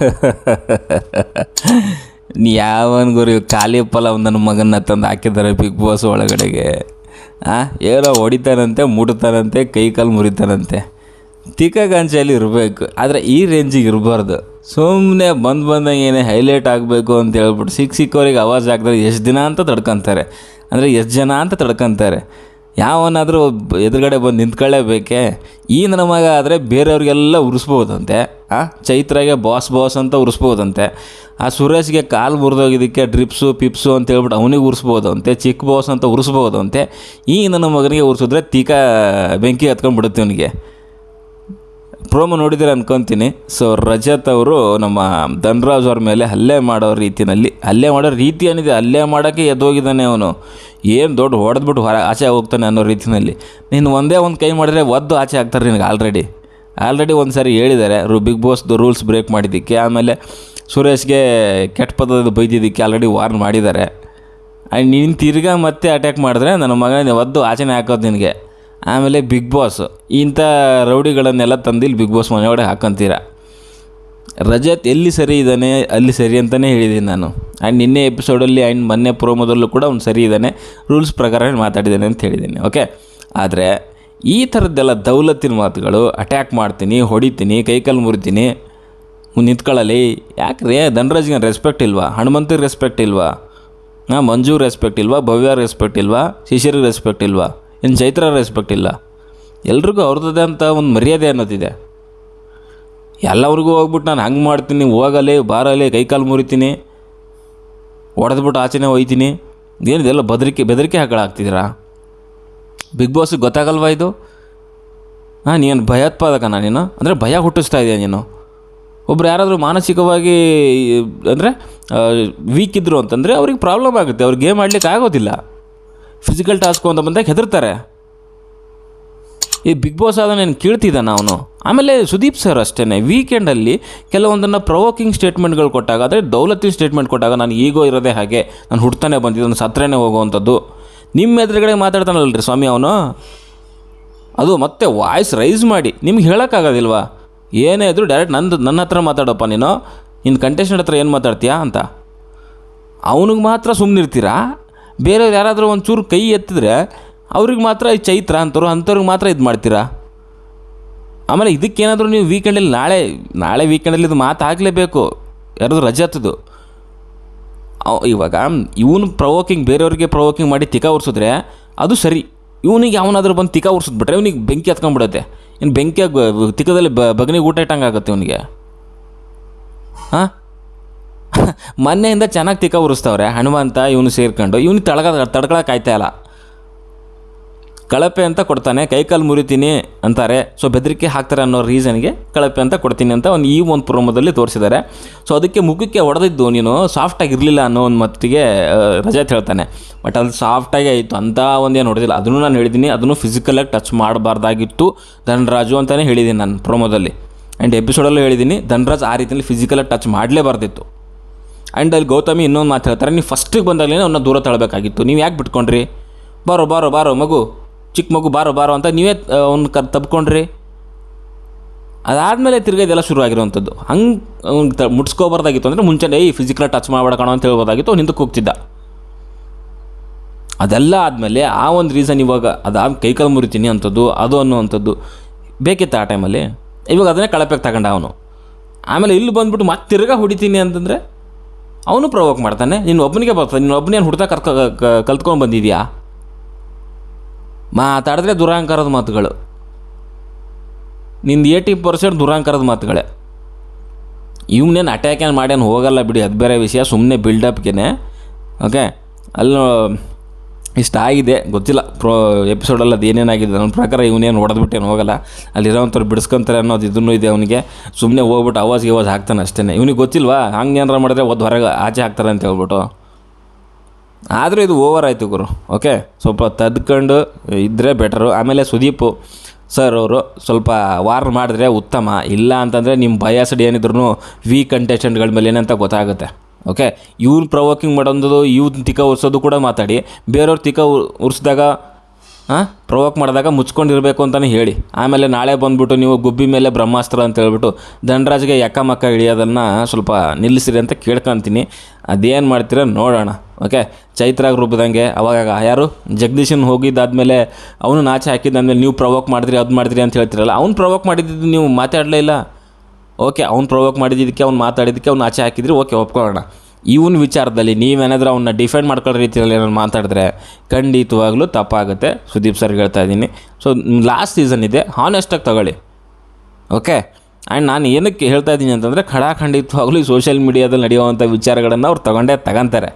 ಯಾವನ್ ಗುರು ಖಾಲಿ ಪಲಾವ್ ನನ್ನ ಮಗನ್ನ ತಂದು ಹಾಕಿದ್ದಾರೆ ಬಿಗ್ ಬಾಸ್ ಒಳಗಡೆಗೆ. ಆ, ಏನೋ ಹೊಡಿತಾನಂತೆ, ಮುಟ್ತಾನಂತೆ, ಕೈ ಕಾಲು ಮುರಿತಾನಂತೆ. ತಿಕ್ಕಗಂಚಲ್ಲಿ ಇರಬೇಕು, ಆದರೆ ಈ ರೇಂಜಿಗೆ ಇರಬಾರ್ದು. ಸುಮ್ಮನೆ ಬಂದು ಬಂದಂಗೆ ಏನೇ ಹೈಲೈಟ್ ಆಗಬೇಕು ಅಂತ ಹೇಳ್ಬಿಟ್ಟು ಸಿಕ್ಕ ಸಿಕ್ಕವ್ರಿಗೆ ಆವಾಜ್ ಹಾಕಿದ್ರೆ ಎಷ್ಟು ದಿನ ಅಂತ ತಡ್ಕೊತಾರೆ. ಅಂದರೆ ಎಷ್ಟು ಜನ ಅಂತ ತಡ್ಕೊತಾರೆ. ಯಾವನಾದರೂ ಎದುರುಗಡೆ ಬಂದು ನಿಂತ್ಕೊಳ್ಳೇಬೇಕೆ? ಈ ನನ್ನ ಮಗ ಆದರೆ ಬೇರೆಯವ್ರಿಗೆಲ್ಲ ಉರಿಸ್ಬೋದಂತೆ, ಆ? ಚೈತ್ರಾಗೆ ಬಾಸ್ ಬಾಸ್ ಅಂತ ಉರಿಸ್ಬೋದಂತೆ. ಆ ಸುರೇಶ್ಗೆ ಕಾಲು ಮುರಿದೋಗಿದ್ದಕ್ಕೆ ಡ್ರಿಪ್ಸು, ಪಿಪ್ಸು ಅಂತ ಹೇಳ್ಬಿಟ್ಟು ಅವನಿಗೆ ಉರಿಸ್ಬೋದಂತೆ, ಚಿಕ್ಕ ಬಾಸ್ ಅಂತ ಉರಿಸ್ಬೋದಂತೆ. ಈ ನನ್ನ ಮಗನಿಗೆ ಉರಿಸಿದ್ರೆ ತೀಕ ಬೆಂಕಿ ಹತ್ಕೊಂಡ್ಬಿಡುತ್ತೆ ಅವನಿಗೆ ಪ್ರೋಮೋ ನೋಡಿದರೆ ಅನ್ಕೊತೀನಿ. ಸೊ ರಜತ್ ಅವರು ನಮ್ಮ ಧನ್ರಾಜ್ ಅವ್ರ ಮೇಲೆ ಹಲ್ಲೆ ಮಾಡೋ ರೀತಿಯಲ್ಲಿ ಹಲ್ಲೆ ಮಾಡೋ ರೀತಿ ಏನಿದೆ? ಹಲ್ಲೆ ಮಾಡೋಕ್ಕೆ ಎದ್ದೋಗಿದ್ದಾನೆ ಅವನು. ಏನು ದೊಡ್ಡ ಹೊಡೆದ್ಬಿಟ್ಟು ಹೊರ, ಆಚೆ ಹೋಗ್ತಾನೆ ಅನ್ನೋ ರೀತಿಯಲ್ಲಿ ನೀನು ಒಂದೇ ಒಂದು ಕೈ ಮಾಡಿದ್ರೆ ಒದ್ದು ಆಚೆ ಆಗ್ತಾರೆ ನಿನಗೆ ಆಲ್ರೆಡಿ ಆಲ್ರೆಡಿ ಒಂದು ಸಾರಿ ಹೇಳಿದ್ದಾರೆ. ರು ಬಿಗ್ ಬಾಸ್ದು ರೂಲ್ಸ್ ಬ್ರೇಕ್ ಮಾಡಿದ್ದಕ್ಕೆ, ಆಮೇಲೆ ಸುರೇಶ್ಗೆ ಕೆಟ್ಟ ಪದದ ಬೈದಿದ್ದಕ್ಕೆ ಆಲ್ರೆಡಿ ವಾರ್ನ್ ಮಾಡಿದ್ದಾರೆ. ಆ್ಯಂಡ್ ನೀನು ತಿರ್ಗಾ ಮತ್ತೆ ಅಟ್ಯಾಕ್ ಮಾಡಿದ್ರೆ ನನ್ನ ಮಗನ ಒದ್ದು ಆಚೆನೇ ಹಾಕೋದು ನಿನಗೆ. ಆಮೇಲೆ ಬಿಗ್ ಬಾಸ್. ಇಂಥ ರೌಡಿಗಳನ್ನೆಲ್ಲ ತಂದು ಬಿಗ್ ಬಾಸ್ ಮನೆಯೊಳಗೆ ಹಾಕೊಂತೀರ? ರಜತ್ ಎಲ್ಲಿ ಸರಿ ಇದ್ದಾನೆ? ಅಲ್ಲಿ ಸರಿ ಅಂತಲೇ ಹೇಳಿದ್ದೀನಿ ನಾನು. ಆ್ಯಂಡ್ ನಿನ್ನೆ ಎಪಿಸೋಡಲ್ಲಿ ಆ್ಯಂಡ್ ಮೊನ್ನೆ ಪ್ರೋಮೋದಲ್ಲೂ ಕೂಡ ಅವ್ನು ಸರಿ ಇದ್ದಾನೆ. ರೂಲ್ಸ್ ಪ್ರಕಾರ ಮಾತಾಡಿದ್ದಾನೆ ಅಂತ ಹೇಳಿದ್ದೀನಿ, ಓಕೆ? ಆದರೆ ಈ ಥರದ್ದೆಲ್ಲ ದೌಲತ್ತಿನ ಮಾತುಗಳು, ಅಟ್ಯಾಕ್ ಮಾಡ್ತೀನಿ, ಹೊಡಿತೀನಿ, ಕೈಕಾಲು ಮುರಿತೀನಿ ನಿಂತ್ಕೊಳ್ಳಲಿ. ಯಾಕ್ರಿ ಧನರಾಜ್ಗೆ ರೆಸ್ಪೆಕ್ಟ್ ಇಲ್ವಾ? ಹನುಮಂತಿಗೆ ರೆಸ್ಪೆಕ್ಟ್ ಇಲ್ವಾ? ಹಾಂ ಮಂಜು ರೆಸ್ಪೆಕ್ಟ್ ಇಲ್ವಾ? ಭವ್ಯ ರೆಸ್ಪೆಕ್ಟ್ ಇಲ್ವಾ? ಶಿಶಿರಿಗೆ ರೆಸ್ಪೆಕ್ಟ್ ಇಲ್ವಾ? ಇನ್ನು ಚೈತ್ರ ರೆಸ್ಪೆಕ್ಟ್ ಇಲ್ಲ. ಎಲ್ರಿಗೂ ಅವ್ರದ್ದೇ ಅಂತ ಒಂದು ಮರ್ಯಾದೆ ಅನ್ನೋದಿದೆ. ಎಲ್ಲವ್ರಿಗೂ ಹೋಗ್ಬಿಟ್ಟು ನಾನು ಹಂಗೆ ಮಾಡ್ತೀನಿ, ಹೋಗಲಿ, ಬಾರಲಿ, ಕೈಕಾಲು ಮುರಿತೀನಿ ಹೊಡೆದ್ಬಿಟ್ಟು ಆಚೆನೇ ಒಯ್ತೀನಿ. ಏನಿದೆಲ್ಲ ಬೆದರಿಕೆ ಬೆದರಿಕೆ ಹಾಕಳಾಗ್ತಿದ್ದೀರಾ ಬಿಗ್ ಬಾಸಿಗೆ ಗೊತ್ತಾಗಲ್ವಾ ಇದು? ಹಾಂ, ನೀನು ಭಯೋತ್ಪಾದಕನ ನೀನು. ಅಂದರೆ ಭಯ ಹುಟ್ಟಿಸ್ತಾ ಇದೆಯಾ ನೀನು. ಒಬ್ರು ಯಾರಾದರೂ ಮಾನಸಿಕವಾಗಿ, ಅಂದರೆ ವೀಕ್ ಇದ್ದರು ಅಂತಂದರೆ ಅವ್ರಿಗೆ ಪ್ರಾಬ್ಲಮ್ ಆಗುತ್ತೆ. ಅವ್ರಿಗೆ ಗೇಮ್ ಆಡಲಿಕ್ಕೆ ಆಗೋದಿಲ್ಲ. ಫಿಸಿಕಲ್ ಟಾಸ್ಕು ಅಂತ ಬಂದಾಗ ಹೆದರ್ತಾರೆ. ಈ ಬಿಗ್ ಬಾಸ್ ಆದ ನಾನು ಕೇಳ್ತಿದ್ದಾನ ಅವನು? ಆಮೇಲೆ ಸುದೀಪ್ ಸರ್ ಅಷ್ಟೇ ವೀಕೆಂಡಲ್ಲಿ ಕೆಲವೊಂದನ್ನು ಪ್ರವೋಕಿಂಗ್ ಸ್ಟೇಟ್ಮೆಂಟ್ಗಳು ಕೊಟ್ಟಾಗ, ಅಂದರೆ ದೌಲತಿ ಸ್ಟೇಟ್ಮೆಂಟ್ ಕೊಟ್ಟಾಗ ನಾನು ಈಗೋ ಇರೋದೇ ಹಾಗೆ. ನಾನು ಹುಡ್ತಾನೆ ಬಂದಿದ್ದು ನಾನು ಸತ್ರನೇ ಹೋಗುವಂಥದ್ದು. ನಿಮ್ಮ ಎದುರುಗಡೆ ಮಾತಾಡ್ತಾನಲ್ರಿ ಸ್ವಾಮಿ ಅವನು? ಅದು ಮತ್ತೆ ವಾಯ್ಸ್ ರೈಸ್ ಮಾಡಿ. ನಿಮ್ಗೆ ಹೇಳೋಕ್ಕಾಗೋದಿಲ್ವಾ? ಏನೇ ಇದ್ರೂ ಡೈರೆಕ್ಟ್ ನಂದು, ನನ್ನ ಹತ್ರ ಮಾತಾಡಪ್ಪ ನೀನು. ನಿನ್ನ ಕಂಟೆಸ್ಟೆಂಟ್ ಹತ್ರ ಏನು ಮಾತಾಡ್ತೀಯಾ ಅಂತ. ಅವನಿಗೆ ಮಾತ್ರ ಸುಮ್ಮನಿರ್ತೀರಾ ಬೇರೆಯವ್ರು ಯಾರಾದರೂ ಒಂಚೂರು ಕೈ ಎತ್ತಿದ್ರೆ ಅವ್ರಿಗೆ ಮಾತ್ರ ಈ ಚೈತ್ರ ಅಂತವ್ರು ಅಂಥವ್ರಿಗೆ ಮಾತ್ರ ಇದು ಮಾಡ್ತೀರಾ? ಆಮೇಲೆ ಇದಕ್ಕೇನಾದರೂ ನೀವು ವೀಕೆಂಡಲ್ಲಿ ನಾಳೆ ನಾಳೆ ವೀಕೆಂಡಲ್ಲಿ ಇದು ಮಾತು ಆಗಲೇಬೇಕು ಯಾರಾದರೂ ರಜಾತದು ಇವಾಗ ಇವನು ಪ್ರವೋಕಿಂಗ್ ಬೇರೆಯವ್ರಿಗೆ ಪ್ರವೋಕಿಂಗ್ ಮಾಡಿ ತಿಕ ಉರ್ಸಿದ್ರೆ ಅದು ಸರಿ. ಇವನಿಗೆ ಅವನಾದ್ರೂ ಬಂದು ತಿಕ್ಕ ಉರ್ಸಿದ್ಬಿಟ್ರೆ ಇವನಿಗೆ ಬೆಂಕಿ ಹತ್ಕೊಂಡ್ಬಿಡುತ್ತೆ. ಇನ್ನು ಬೆಂಕಿ ತಿಕ್ಕದಲ್ಲಿ ಬ ಬಗನಿಗೆ ಊಟ ಇಟ್ಟಂಗೆ ಆಗುತ್ತೆ ಇವನಿಗೆ. ಹಾಂ? ಮೊನ್ನೆಯಿಂದ ಚೆನ್ನಾಗಿ ತಿಕ್ಕ ಉರಿಸ್ತವ್ರೆ, ಹನುಮಂತ ಇವನು ಸೇರ್ಕೊಂಡು ಇವನು ತಳಗ ತಡ್ಕೊಳಕ್ಕೆ ಆಯ್ತಾ ಇಲ್ಲ. ಕಳಪೆ ಅಂತ ಕೊಡ್ತಾನೆ ಕೈಕಾಲು ಮುರಿತೀನಿ ಅಂತಾರೆ. ಸೊ ಬೆದರಿಕೆ ಹಾಕ್ತಾರೆ ಅನ್ನೋ ರೀಸನ್ಗೆ ಕಳಪೆ ಅಂತ ಕೊಡ್ತೀನಿ ಅಂತ ಒಂದು ಈ ಒಂದು ಪ್ರೋಮೋದಲ್ಲಿ ತೋರಿಸಿದ್ದಾರೆ. ಸೊ ಅದಕ್ಕೆ ಮುಖಕ್ಕೆ ಹೊಡೆದಿದ್ದು ನೀನು ಸಾಫ್ಟಾಗಿ ಇರಲಿಲ್ಲ ಅನ್ನೋ ಒಂದು ಮತ್ತಿಗೆ ರಜಾ ಹೇಳ್ತಾನೆ. ಬಟ್ ಅದು ಸಾಫ್ಟಾಗಿ ಆಯಿತು ಅಂತ ಒಂದೇನು ಹೊಡೆದಿಲ್ಲ. ಅದನ್ನು ನಾನು ಹೇಳಿದ್ದೀನಿ ಅದನ್ನು ಫಿಸಿಕಲಾಗಿ ಟಚ್ ಮಾಡಬಾರ್ದಾಗಿತ್ತು ಧನರಾಜು ಅಂತಲೇ ಹೇಳಿದ್ದೀನಿ ನಾನು ಪ್ರೋಮೋದಲ್ಲಿ. ಆ್ಯಂಡ್ ಎಪಿಸೋಡಲ್ಲೂ ಹೇಳಿದ್ದೀನಿ ಧನರಾಜ್ ಆ ರೀತಿಯಲ್ಲಿ ಫಿಸಿಕಲಾಗಿ ಟಚ್ ಮಾಡಲೇಬಾರ್ದಿತ್ತು. ಆ್ಯಂಡ್ ಅಲ್ಲಿ ಗೌತಮಿ ಇನ್ನೊಂದು ಮಾತು ಹೇಳ್ತಾರೆ, ನೀವು ಫಸ್ಟಿಗೆ ಬಂದಾಗಲೇ ಅವನ್ನ ದೂರ ತಳ್ಳಬೇಕಾಗಿತ್ತು ನೀವು ಯಾಕೆ ಬಿಟ್ಕೊಂಡ್ರಿ? ಬಾರೋ ಬಾರೋ ಬಾರೋ, ಮಗು ಚಿಕ್ಕ ಮಗು, ಬಾರೋ ಬಾರೋ ಅಂತ ನೀವೇ ಅವ್ನ ಕರ್, ತಬ್ಕೊಂಡ್ರಿ. ಅದಾದಮೇಲೆ ತಿರ್ಗಿ ಇದೆಲ್ಲ ಶುರು ಆಗಿರುವಂಥದ್ದು ಹಂಗೆ ಅವ್ನಿಗೆ ತ, ಮುಟ್ಸ್ಕೋಬಾರ್ದಾಗಿತ್ತು ಅಂದರೆ ಮುಂಚೆನೇ ಈ ಫಿಸಿಕಲ್ ಟಚ್ ಮಾಡಬೇಡ ಕಣೋ ಅಂತ ಹೇಳ್ಬೋದಾಗಿತ್ತು, ಅವ್ನು ಹಿಂದಕ್ಕೆ ಹೋಗ್ತಿದ್ದ. ಅದೆಲ್ಲ ಆದಮೇಲೆ ಆ ಒಂದು ರೀಸನ್ ಇವಾಗ ಅದಾದ ಕೈಕಾಲು ಮುರಿತೀನಿ ಅಂಥದ್ದು ಅದು ಅನ್ನುವಂಥದ್ದು ಬೇಕಿತ್ತು ಆ ಟೈಮಲ್ಲಿ ಇವಾಗ ಅದನ್ನೇ ಕಳಪೆಗೆ ತಗೊಂಡ ಅವನು. ಆಮೇಲೆ ಇಲ್ಲಿ ಬಂದ್ಬಿಟ್ಟು ಮತ್ತೆ ತಿರ್ಗಾ ಹೊಡಿತೀನಿ ಅಂತಂದರೆ ಅವನು ಪ್ರವೋಕ್ ಮಾಡ್ತಾನೆ. ನೀನು ಒಬ್ಬನಿಗೆ ಬರ್ತಾನೆ ನೀನು ಒಬ್ಬನೇನು ಹುಡ್ತಾ ಕರ್ಕೊ ಕಲ್ತ್ಕೊಂಡು ಬಂದಿದ್ಯಾ? ಮಾತಾಡಿದ್ರೆ ದುರಾಂಕಾರದ ಮಾತುಗಳು. ನಿಂದು ಏಯ್ಟಿ ಪರ್ಸೆಂಟ್ ದುರಾಂಕಾರದ ಮಾತುಗಳೇ. ಇವನೇನು ಅಟ್ಯಾಕ್ ಏನು ಮಾಡ್ಯಾನು ಹೋಗಲ್ಲ ಬಿಡಿ, ಅದು ಬೇರೆ ವಿಷಯ ಸುಮ್ಮನೆ ಬಿಲ್ಡಪ್ಗೆ ಓಕೆ ಅಲ್ಲೂ ಇಷ್ಟ ಆಗಿದೆ. ಗೊತ್ತಿಲ್ಲ. ಪ್ರೊ ಎಪಿಸೋಡಲ್ಲಿ ಅದು ಏನೇನಾಗಿದೆ ನನ್ನ ಪ್ರಕಾರ ಇವನೇನು ಹೊಡೆದ್ಬಿಟ್ಟೇನು ಹೋಗಲ್ಲ. ಅಲ್ಲಿರೋವಂಥವ್ರು ಬಿಡಿಸ್ಕೊಂತಾರೆ ಅನ್ನೋದು ಇದನ್ನು ಇದೆ ಅವನಿಗೆ. ಸುಮ್ಮನೆ ಹೋಗ್ಬಿಟ್ಟು ಅವಾಜ್ ಗಿವಾಜ್ ಹಾಕ್ತಾನೆ ಅಷ್ಟೇ ಇವನಿಗೆ ಗೊತ್ತಿಲ್ವಾ? ಹಂಗೆ ಏನಾರ ಮಾಡಿದ್ರೆ ಒದ್ದು ಹೊರಗೆ ಆಚೆ ಹಾಕ್ತಾರೆ ಅಂತ ಹೇಳ್ಬಿಟ್ಟು. ಆದರೂ ಇದು ಓವರ್ ಆಯಿತು ಗುರು. ಓಕೆ ಸ್ವಲ್ಪ ತದ್ಕೊಂಡು ಇದ್ದರೆ ಬೆಟರು ಆಮೇಲೆ ಸುದೀಪು ಸರ್ ಅವರು ಸ್ವಲ್ಪ ವಾರ್ ಮಾಡಿದ್ರೆ ಉತ್ತಮ. ಇಲ್ಲ ಅಂತಂದರೆ ನಿಮ್ಮ ಬಯಾಸಡ್ ಏನಿದ್ರು ವಿ ಕಂಟೆಸ್ಟೆಂಟ್ಗಳ ಮೇಲೆ ಏನಂತ ಗೊತ್ತಾಗುತ್ತೆ. ಓಕೆ? ಇವ್ನು ಪ್ರವೋಕಿಂಗ್ ಮಾಡೋದು ಇವ್ನ ತಿಕ್ಕ ಉರ್ಸೋದು ಕೂಡ ಮಾತಾಡಿ. ಬೇರೆಯವ್ರು ತಿಕ್ಕ ಉರ್ಸಿದಾಗ ಹಾಂ ಪ್ರವೋಕ್ ಮಾಡಿದಾಗ ಮುಚ್ಕೊಂಡಿರಬೇಕು ಅಂತಲೇ ಹೇಳಿ. ಆಮೇಲೆ ನಾಳೆ ಬಂದುಬಿಟ್ಟು ನೀವು ಗುಬ್ಬಿ ಮೇಲೆ ಬ್ರಹ್ಮಾಸ್ತ್ರ ಅಂತ ಹೇಳ್ಬಿಟ್ಟು ಧನರಾಜ್ಗೆ ಯಕ್ಕಮಕ್ಕ ಇಳಿಯೋದನ್ನು ಸ್ವಲ್ಪ ನಿಲ್ಲಿಸಿರಿ ಅಂತ ಕೇಳ್ಕೊತೀನಿ. ಅದೇನು ಮಾಡ್ತೀರ ನೋಡೋಣ. ಓಕೆ? ಚೈತ್ರಾಗ ರುಬ್ಬಿದಂಗೆ ಅವಾಗ ಯಾರು? ಜಗದೀಶನ್ ಹೋಗಿದ್ದಾದ್ಮೇಲೆ ಅವನು ನಾಚೆ ಹಾಕಿದ್ದಾದ್ಮೇಲೆ ನೀವು ಪ್ರವೋಕ್ ಮಾಡಿದ್ರಿ, ಅದು ಮಾಡಿದ್ರಿ ಅಂತ ಹೇಳ್ತಿರಲ್ಲ. ಅವ್ನು ಪ್ರವೋಕ್ ಮಾಡಿದ್ದು ನೀವು ಮಾತಾಡಲೇ ಇಲ್ಲ. ಓಕೆ, ಅವ್ನು ಪ್ರೊವೋಕ್ ಮಾಡಿದ್ದಕ್ಕೆ, ಅವ್ನು ಮಾತಾಡಿದ್ದಕ್ಕೆ ಅವ್ನು ಆಚೆ ಹಾಕಿದ್ರೆ ಓಕೆ, ಒಪ್ಕೊಳ್ಳೋಣ. ಇವನ್ ವಿಚಾರದಲ್ಲಿ ನೀವೇನಾದರೂ ಅವನ್ನ ಡಿಫೆಂಡ್ ಮಾಡ್ಕೊಳ್ಳೋ ರೀತಿಯಲ್ಲಿ ಏನಾದ್ರು ಮಾತಾಡಿದ್ರೆ ಖಂಡಿತವಾಗ್ಲೂ ತಪ್ಪಾಗುತ್ತೆ. ಸುದೀಪ್ ಸರ್ ಹೇಳ್ತಾ ಇದ್ದೀನಿ. ಸೊ ಲಾಸ್ಟ್ ಸೀಸನ್ ಇದೆ. ಹಾನೆಸ್ಟಾಗಿ ತಗೊಳ್ಳಿ. ಓಕೆ ಆ್ಯಂಡ್ ನಾನು ಏನಕ್ಕೆ ಹೇಳ್ತಾ ಇದ್ದೀನಿ ಅಂತಂದರೆ ಖಡಾಖಂಡಿತವಾಗ್ಲೂ ಈ ಸೋಷಿಯಲ್ ಮೀಡಿಯಾದಲ್ಲಿ ನಡೆಯುವಂಥ ವಿಚಾರಗಳನ್ನು ಅವ್ರು ತಗೊಂಡೇ ತಗೊಂತಾರೆ.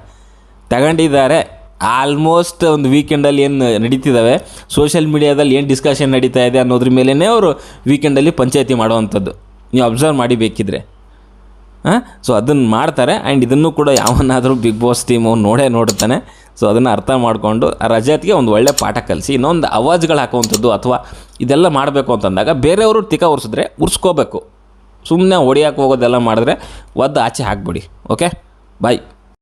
ತಗೊಂಡಿದ್ದಾರೆ. ಆಲ್ಮೋಸ್ಟ್ ಒಂದು ವೀಕೆಂಡಲ್ಲಿ ಏನು ನಡೀತಿದ್ದಾವೆ ಸೋಷಿಯಲ್ ಮೀಡಿಯಾದಲ್ಲಿ ಏನು ಡಿಸ್ಕಷನ್ ನಡೀತಾ ಇದೆ ಅನ್ನೋದ್ರ ಮೇಲೇ ಅವರು ವೀಕೆಂಡಲ್ಲಿ ಪಂಚಾಯತಿ ಮಾಡುವಂಥದ್ದು. ನೀವು ಅಬ್ಸರ್ವ್ ಮಾಡಿ ಬೇಕಿದ್ರೆ. ಹಾಂ? ಸೊ ಅದನ್ನು ಮಾಡ್ತಾರೆ ಆ್ಯಂಡ್ ಇದನ್ನು ಕೂಡ ಯಾವನ್ನಾದರೂ ಬಿಗ್ ಬಾಸ್ ಟೀಮ್ ನೋಡೇ ನೋಡ್ತಾನೆ ಸೊ ಅದನ್ನು ಅರ್ಥ ಮಾಡಿಕೊಂಡು ರಜತ್ಗೆ ಒಂದು ಒಳ್ಳೆ ಪಾಠ ಕಲಿಸಿ, ಇನ್ನೊಂದು ಅವಾಜ್ಗಳು ಹಾಕುವಂಥದ್ದು ಅಥವಾ ಇದೆಲ್ಲ ಮಾಡಬೇಕು ಅಂತಂದಾಗ ಬೇರೆಯವರು ತಿಕ ಉರ್ಸಿದ್ರೆ ಉರ್ಸ್ಕೋಬೇಕು. ಸುಮ್ಮನೆ ಹೊಡಿಯೋಕೆ ಹೋಗೋದೆಲ್ಲ ಮಾಡಿದ್ರೆ ಒದ್ದು ಆಚೆ ಹಾಕ್ಬಿಡಿ ಓಕೆ ಬಾಯ್